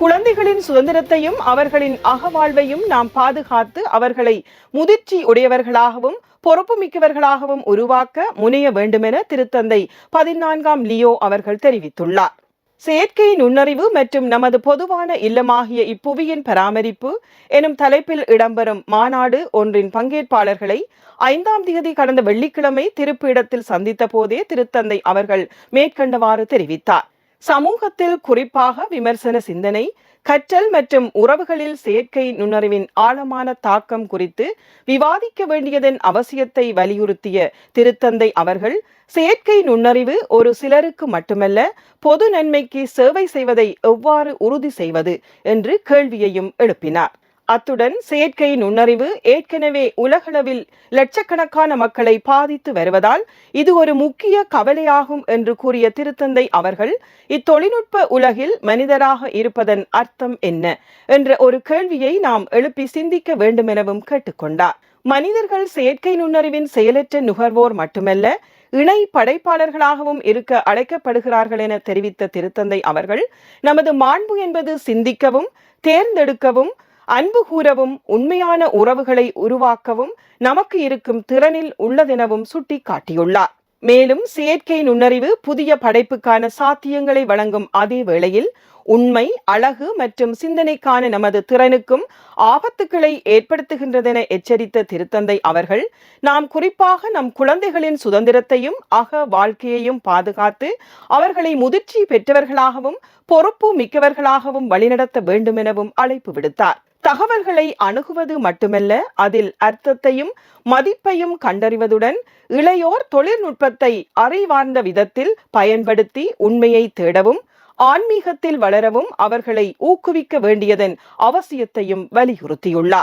குழந்தைகளின் சுதந்திரத்தையும் அவர்களின் அகவாழ்வையும் நாம் பாதுகாத்து அவர்களை முதிர்ச்சி உடையவர்களாகவும் பொறுப்புமிக்கவர்களாகவும் உருவாக்க முனைய வேண்டுமென திருத்தந்தை பதினான்காம் லியோ அவர்கள் தெரிவித்துள்ளார். செயற்கை நுண்ணறிவு மற்றும் நமது பொதுவான இல்லமாகிய இப்புவியின் பராமரிப்பு எனும் தலைப்பில் இடம்பெறும் மாநாடு ஒன்றின் பங்கேற்பாளர்களை ஐந்தாம் தேதி கடந்த வெள்ளிக்கிழமை திருப்பிடத்தில் சந்தித்த போதே திருத்தந்தை அவர்கள் மேற்கண்டவாறு தெரிவித்தார். சமூகத்தில் குறிப்பாக விமர்சன சிந்தனை கற்றல் மற்றும் உறவுகளில் செயற்கை நுண்ணறிவின் ஆழமான தாக்கம் குறித்து விவாதிக்க வேண்டியதன் அவசியத்தை வலியுறுத்திய திருத்தந்தை அவர்கள் செயற்கை நுண்ணறிவு ஒரு சிலருக்கு மட்டுமல்ல பொது நன்மைக்கு சேவை செய்வதை எவ்வாறு உறுதி செய்வது என்று கேள்வியையும் எழுப்பினார். அத்துடன் செயற்கை நுண்ணறிவு ஏற்கனவே உலகளவில் லட்சக்கணக்கான மக்களை பாதித்து வருவதால் இது ஒரு முக்கிய கவலையாகும் என்று கூறிய திருத்தந்தை அவர்கள் இத்தொழில்நுட்ப உலகில் மனிதராக இருப்பதன் அர்த்தம் என்ன என்ற ஒரு கேள்வியை நாம் எழுப்பி சிந்திக்க வேண்டுமெனவும் கேட்டுக்கொண்டார். மனிதர்கள் செயற்கை நுண்ணறிவின் செயலற்ற நுகர்வோர் மட்டுமல்ல இணை படைப்பாளர்களாகவும் இருக்க அழைக்கப்படுகிறார்கள் என தெரிவித்த திருத்தந்தை அவர்கள் நமது மாண்பு என்பது சிந்திக்கவும் தேர்ந்தெடுக்கவும் அன்பு கூறவும் உண்மையான உறவுகளை உருவாக்கவும் நமக்கு இருக்கும் திறனில் உள்ளதெனவும் சுட்டிக்காட்டியுள்ளார். மேலும் செயற்கை நுண்ணறிவு புதிய படைப்புக்கான சாத்தியங்களை வழங்கும் அதே வேளையில் உண்மை அழகு மற்றும் சிந்தனைக்கான நமது திறனுக்கும் ஆபத்துக்களை ஏற்படுத்துகின்றதென எச்சரித்த திருத்தந்தை அவர்கள் நாம் குறிப்பாக நம் குழந்தைகளின் சுதந்திரத்தையும் அக வாழ்க்கையையும் பாதுகாத்து அவர்களை முதிர்ச்சி பெற்றவர்களாகவும் பொறுப்பு மிக்கவர்களாகவும் வழிநடத்த வேண்டும் எனவும் அழைப்பு விடுத்தார். தகவல்களை அணுகுவது மட்டுமல்ல அதில் அர்த்தத்தையும் மதிப்பையும் கண்டறிவதுடன் இளையோர் தொழில்நுட்பத்தை அறிவார்ந்த விதத்தில் பயன்படுத்தி உண்மையை தேடவும் ஆன்மீகத்தில் வளரவும் அவர்களை ஊக்குவிக்க வேண்டியதன் அவசியத்தையும் வலியுறுத்தியுள்ளார்.